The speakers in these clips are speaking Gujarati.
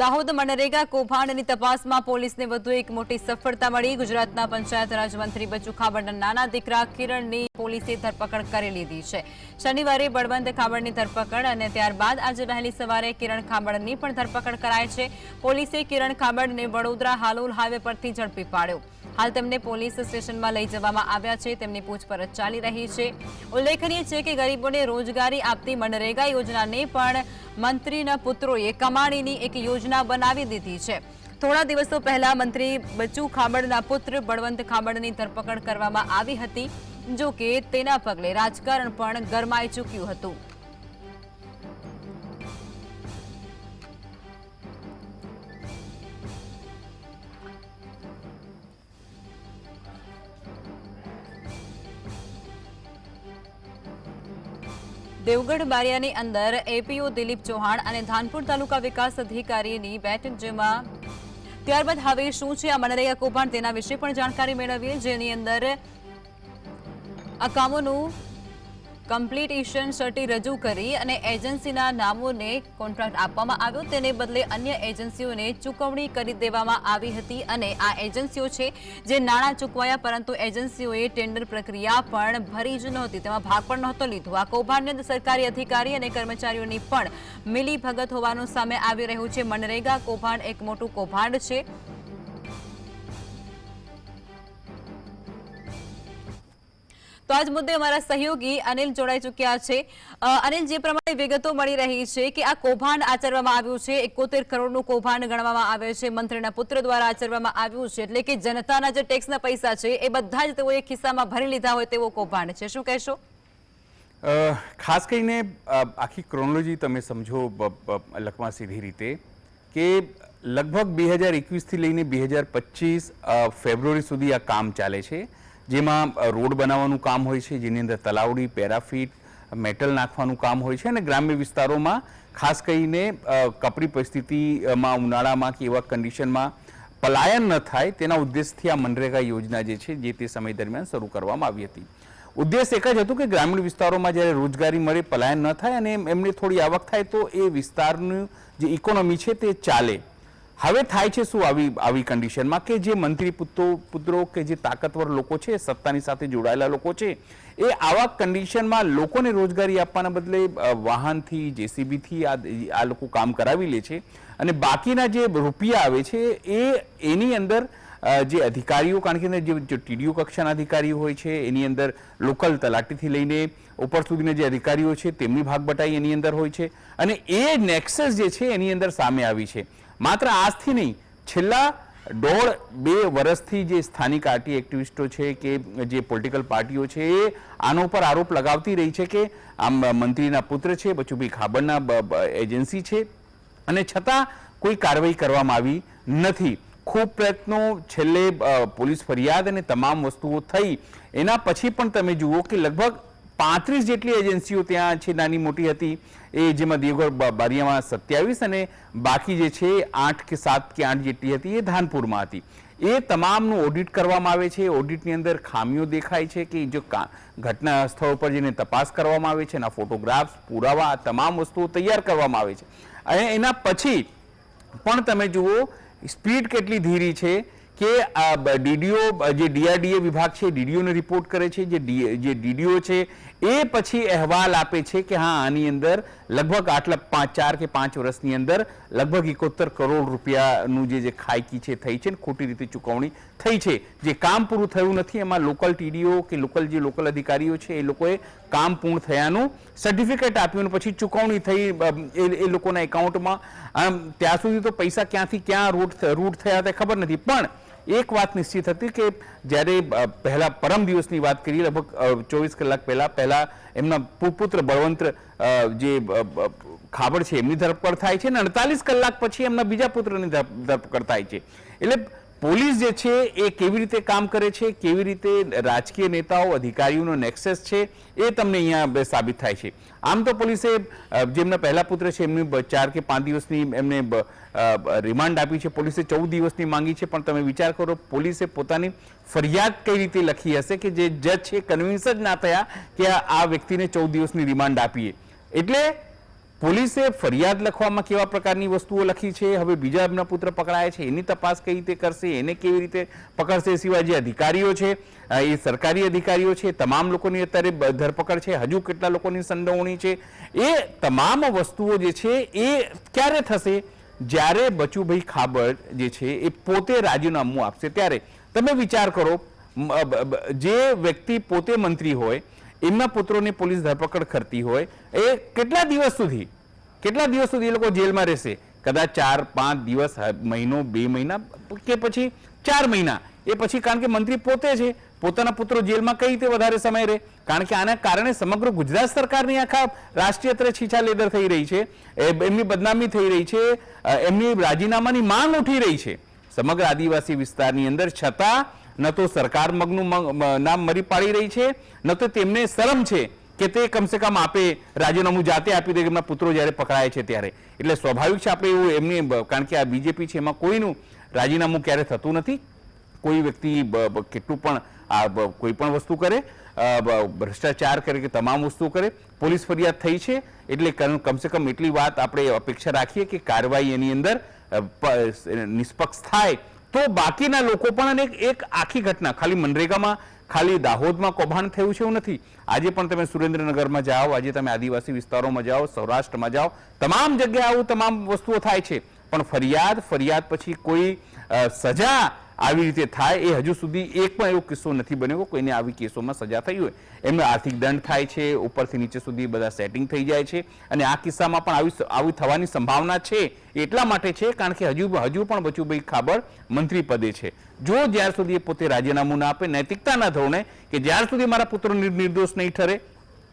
દાહોદ મનરેગા કૌભાંડની તપાસમાં પોલીસને વધુ એક મોટી સફળતા મળી. ગુજરાતના પંચાયત રાજમંત્રી બચુ ખાબડના નાના દીકરા કિરણની પોલીસે ધરપકડ કરી લીધી છે. શનિવારે બળવંત ખાબડની ધરપકડ અને ત્યારબાદ આજે વહેલી સવારે કિરણ ખાબડની પણ ધરપકડ કરાય છે. પોલીસે કિરણ ખાબડને વડોદરા હાલોલ હાઈવે પરથી ઝડપી પાડ્યો. હાલ તેમને પોલીસ સ્ટેશનમાં લઈ જવામાં આવ્યા છે. તેમની પૂછપરછ ચાલી રહી છે. ઉલ્લેખનીય છે કે ગરીબોને રોજગારી આપતી મનરેગા યોજનાને પણ મંત્રીના પુત્રોએ કમાણીની એક યોજના બનાવી દીધી છે. થોડા દિવસો પહેલા મંત્રી બચુ ખાબડના પુત્ર બળવંત ખાબડની ધરપકડ કરવામાં આવી હતી જો કે તેના પગલે રાજકારણ પણ ગરમાઈ ચૂક્યું હતું. દેવગઢ બારિયાની અંદર એપીઓ દિલીપ ચૌહાણ અને ધાનપુર તાલુકા વિકાસ અધિકારીની બેઠક જેમાં ત્યારબાદ હવે શું છે આ મનરેગા કૌભાંડ તેના વિશે પણ જાણકારી મેળવીએ, જેની અંદર આ કામોનું કમ્પ્લીટેશન સર્ટી રજૂ કરી અને એજન્સીના નામોને કોન્ટ્રાક્ટ આપવામાં આવ્યો. તેને બદલે અન્ય એજન્સીઓને ચૂકવણી કરી દેવામાં આવી હતી અને આ એજન્સીઓ છે જે નાણાં ચૂકવાયા, પરંતુ એજન્સીઓએ ટેન્ડર પ્રક્રિયા પણ ભરી જ નહોતી. તેમાં ભાગ પણ નહોતો લીધો. આ કૌભાંડની સરકારી અધિકારી અને કર્મચારીઓની પણ મિલીભગત હોવાનું સામે આવી રહ્યું છે. મનરેગા કૌભાંડ એક મોટું કૌભાંડ છે. તો આજ મુદ્દે અમારા સહયોગી અનિલ જોડાઈ ચૂક્યા છે. અનિલ, જે પ્રમાણે વિગતો મળી રહી છે કે આ કૌભાંડ આચરવામાં આવ્યું છે, એકોતેર કરોડનું કૌભાંડ ગણવામાં આવે છે, મંત્રીના પુત્ર દ્વારા આચરવામાં આવ્યું છે, એટલે કે જનતાના જે ટેક્સના પૈસા છે, એ બધા જ તેઓએ ખિસ્સામાં ભરી લીધા હોય તેવો કૌભાંડ છે. શું કહેશો? ખાસ કરીને આખી ક્રોનોલોજી તમે સમજો લખમાં સીધી રીતે કે લગભગ બે હજાર એકવીસથી લઈને બે હજાર પચીસ ફેબ્રુઆરી સુધી આ કામ ચાલે છે. જેમાં રોડ બનાવવાનું કામ હોય છે, જેની અંદર તલાવડી, પેરાફીટ, મેટલ નાખવાનું કામ હોય છે અને ગ્રામ્ય વિસ્તારોમાં ખાસ કરીને કપરી પરિસ્થિતિમાં, ઉનાળામાં કે એવા કન્ડિશનમાં પલાયન ન થાય તેના ઉદ્દેશથી આ મનરેગા યોજના જે છે, જે તે સમય દરમિયાન શરૂ કરવામાં આવી હતી. ઉદ્દેશ એક જ હતું કે ગ્રામીણ વિસ્તારોમાં જ્યારે રોજગારી મળે, પલાયન ન થાય અને એમને થોડી આવક થાય તો એ વિસ્તારનું જે ઇકોનોમી છે તે ચાલે. હવે થાય છે શું આવી આવી કન્ડિશનમાં કે જે મંત્રી પુત્રો પુત્રો કે જે તાકતવર લોકો છે, સત્તાની સાથે જોડાયેલા લોકો છે, એ આવા કન્ડિશનમાં લોકોને રોજગારી આપવાના બદલે વાહનથી, જેસીબીથી આ આ લોકો કામ કરાવી લે છે અને બાકીના જે રૂપિયા આવે છે, એ એની અંદર જે અધિકારીઓ, કારણ કે જે ટીડીઓ કક્ષાના અધિકારીઓ હોય છે, એની અંદર લોકલ તલાટીથી લઈને ઉપર સુધીના જે અધિકારીઓ છે, તેમની ભાગ બટાઈ એની અંદર હોય છે અને એ નેક્સસ જે છે, એની અંદર સામે આવી છે. માત્ર આજથી નહીં, છેલ્લા દોઢ બે વર્ષથી જે સ્થાનિક આરટી એક્ટિવિસ્ટો છે કે જે પોલિટિકલ પાર્ટીઓ છે, એ આનો પર આરોપ લગાવતી રહી છે કે આમ મંત્રીના પુત્ર છે, બચુભાઈ બ- એજન્સી છે અને છતાં કોઈ કાર્યવાહી કરવામાં આવી નથી. ખૂબ પ્રયત્નો છેલ્લે પોલીસ ફરિયાદ અને તમામ વસ્તુઓ થઈ. એના પછી પણ તમે જુઓ કે લગભગ પાંત્રીસ જેટલી એજન્સીઓ ત્યાં છે, નાની મોટી હતી. એ જેમાં દેવગઢ બારિયામાં સત્યાવીસ અને બાકી જે છે, આઠ કે સાત કે આઠ જેટલી હતી, એ ધાનપુરમાં હતી. એ તમામનું ઓડિટ કરવામાં આવે છે. ઓડિટની અંદર ખામીઓ દેખાય છે કે જો ઘટના સ્થળ પર જેને તપાસ કરવામાં આવે છે એના ફોટોગ્રાફ્સ પુરાવા તમામ વસ્તુઓ તૈયાર કરવામાં આવે છે. અને એના પછી પણ તમે જુઓ, સ્પીડ કેટલી ધીરી છે કે ડીડીઓ, જે ડીઆરડીએ વિભાગ છે, ડીડીઓને રિપોર્ટ કરે છે જે ડીડીઓ છે એ પછી અહેવાલ આપે છે કે હા, આની અંદર લગભગ આટલા પાંચ, ચાર કે પાંચ વર્ષની અંદર લગભગ એકોતેર કરોડ રૂપિયાનું જે ખાયકી છે, થઈ છે ને ખોટી રીતે ચૂકવણી થઈ છે. જે કામ પૂરું થયું નથી, એમાં લોકલ ટીડીઓ કે લોકલ જે લોકલ અધિકારીઓ છે, એ લોકોએ કામ પૂર્ણ થયાનું સર્ટિફિકેટ આપ્યું પછી ચૂકવણી થઈ એ એ લોકોના એકાઉન્ટમાં આમ, ત્યાં સુધી તો પૈસા ક્યાંથી ક્યાં રૂટ રૂટ થયા તે ખબર નથી. પણ એક વાત નિશ્ચિત હતી કે જ્યારે પહેલા પરમ દિવસની વાત કરીએ, લગભગ ચોવીસ કલાક પહેલા પહેલા એમના પુત્ર બળવંત જે ખાબડ છે, એમની ધરપકડ થાય છે અને અડતાલીસ કલાક પછી એમના બીજા પુત્રની ધર- ધરપકડ થાય છે. એટલે પોલીસ જે છે એ કેવી રીતે કામ કરે છે, કેવી રીતે રાજકીય નેતાઓ, અધિકારીઓનો નેક્સેસ છે એ તમને અહીંયા સાબિત થાય છે. આમ તો પોલીસે જેમના પહેલા પુત્ર છે, એમની ચાર કે પાંચ દિવસની એમને રિમાન્ડ આપી છે. પોલીસે ચૌદ દિવસની માંગી છે, પણ તમે વિચાર કરો, પોલીસે પોતાની ફરિયાદ કઈ રીતે લખી હશે કે જે જજ છે કન્વિન્સ જ ના થયા કે આ વ્યક્તિને ચૌદ દિવસની રિમાન્ડ આપીએ. એટલે પોલીસે ફરિયાદ લખવામાં કેવા પ્રકારની વસ્તુઓ લખી છે? હવે બીજા એમના પુત્ર પકડાયા છે, એની તપાસ કઈ રીતે કરશે, એને કેવી રીતે પકડશે સિવાય જે અધિકારીઓ છે એ સરકારી અધિકારીઓ છે, તમામ લોકોની અત્યારે ધરપકડ છે, હજુ કેટલા લોકોની સંડોવણી છે, એ તમામ વસ્તુઓ જે છે, એ ક્યારે થશે? જ્યારે બચુભાઈ ખાબડ જે છે, એ પોતે રાજીનામું આપશે. ત્યારે તમે વિચાર કરો જે વ્યક્તિ પોતે મંત્રી હોય એમના પુત્રોની પોલીસ ધરપકડ કરતી હોય, એ કેટલા દિવસ સુધી? કેટલા દિવસ સુધી એ લોકો જેલમાં રહેશે? કદાચ ચાર, પાંચ દિવસ મહિનો, બે મહિના, કે પછી ચાર મહિના. એ પછી કારણ કે મંત્રી પોતે છે, પોતાના પુત્રો જેલમાં કઈ રીતે વધારે સમય રહે? કારણ કે આના કારણે સમગ્ર ગુજરાત સરકારની આખા રાષ્ટ્રીય સ્તરે છીછા લેદર થઈ રહી છે એમની બદનામી થઈ રહી છે એમની રાજીનામાની માંગ ઉઠી રહી છે. સમગ્ર આદિવાસી વિસ્તારની અંદર છતાં ન તો સરકાર મગનું નામ મરી પાડી રહી છે, ન તો તેમને શરમ છે કે તે કમસે કમ આપે, રાજીનામું જાતે આપી દે એમના પુત્રો જ્યારે પકડાય છે ત્યારે. એટલે સ્વાભાવિક છે આપણે એવું એમની કારણ કે આ બીજેપી છે એમાં કોઈનું રાજીનામું ક્યારે થતું નથી. કોઈ વ્યક્તિ કેટલું પણ આ કોઈ પણ વસ્તુ કરે ભ્રષ્ટાચાર કરે કે તમામ વસ્તુ કરે, પોલીસ ફરિયાદ થઈ છે, એટલે કમ- કમસે કમ એટલી વાત આપણે અપેક્ષા રાખીએ કે કાર્યવાહી એની અંદર નિષ્પક્ષ થાય તો બાકીના લોકો પણ અને એક- આખી ઘટના, ખાલી મનરેગામાં, ખાલી દાહોદમાં કૌભાંડ થયું છે એવું નથી. આજે પણ તમે સુરેન્દ્રનગરમાં જાઓ, આજે તમે આદિવાસી વિસ્તારોમાં જાઓ, સૌરાષ્ટ્રમાં જાઓ, તમામ જગ્યાએ આવું તમામ વસ્તુઓ થાય છે. પણ ફરિયાદ ફરિયાદ પછી કોઈ સજા આવી રીતે થાય, એ હજુ સુધી એક પણ એવો કિસ્સો નથી બન્યો કોઈને આવી કેસોમાં સજા થઈ હોય. એમને આર્થિક દંડ થાય છે, ઉપરથી નીચે સુધી બધા સેટિંગ થઈ જાય છે અને આ કિસ્સામાં પણ આવી આવી થવાની સંભાવના છે એટલા માટે છે કારણ કે હજુ હજુ પણ બચુભાઈ ખાબર મંત્રી પદે છે. જો જ્યાર સુધી એ પોતે રાજીનામું ના આપે, નૈતિકતાના ધોરણે કે જ્યાર સુધી મારા પુત્ર નિર્દોષ નહીં ઠરે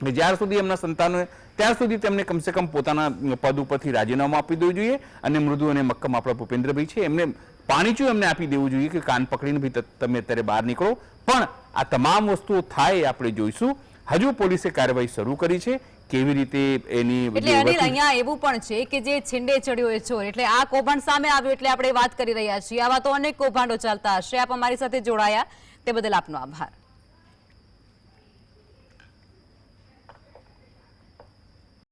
જ્યાર સુધી એમના સંતાનો ત્યાર સુધી તેમને કમસે કમ પોતાના પદ ઉપરથી રાજીનામું આપી દેવું જોઈએ અને મૃદુ અને મક્કમ આપણા ભૂપેન્દ્રભાઈ છે. એમને પાણીચું એમને આપી દેવું જોઈએ કે કાન પકડીને ભી તમે અત્યારે બહાર નીકળો. પણ આ તમામ વસ્તુઓ થાય આપણે જોઈશું. હજુ પોલીસે કાર્યવાહી શરૂ કરી છે. કેવી રીતે એની એટલે અનિલ અહીંયા એવું પણ છે કે જે છીંડે ચડ્યો એ ચોર એટલે આ કૌભાંડ સામે આવ્યું એટલે આપણે વાત કરી રહ્યા છીએ. આવા તો અનેક કૌભાંડો ચાલતા હશે. આપ અમારી સાથે જોડાયા. તે બદલ આપનો આભાર.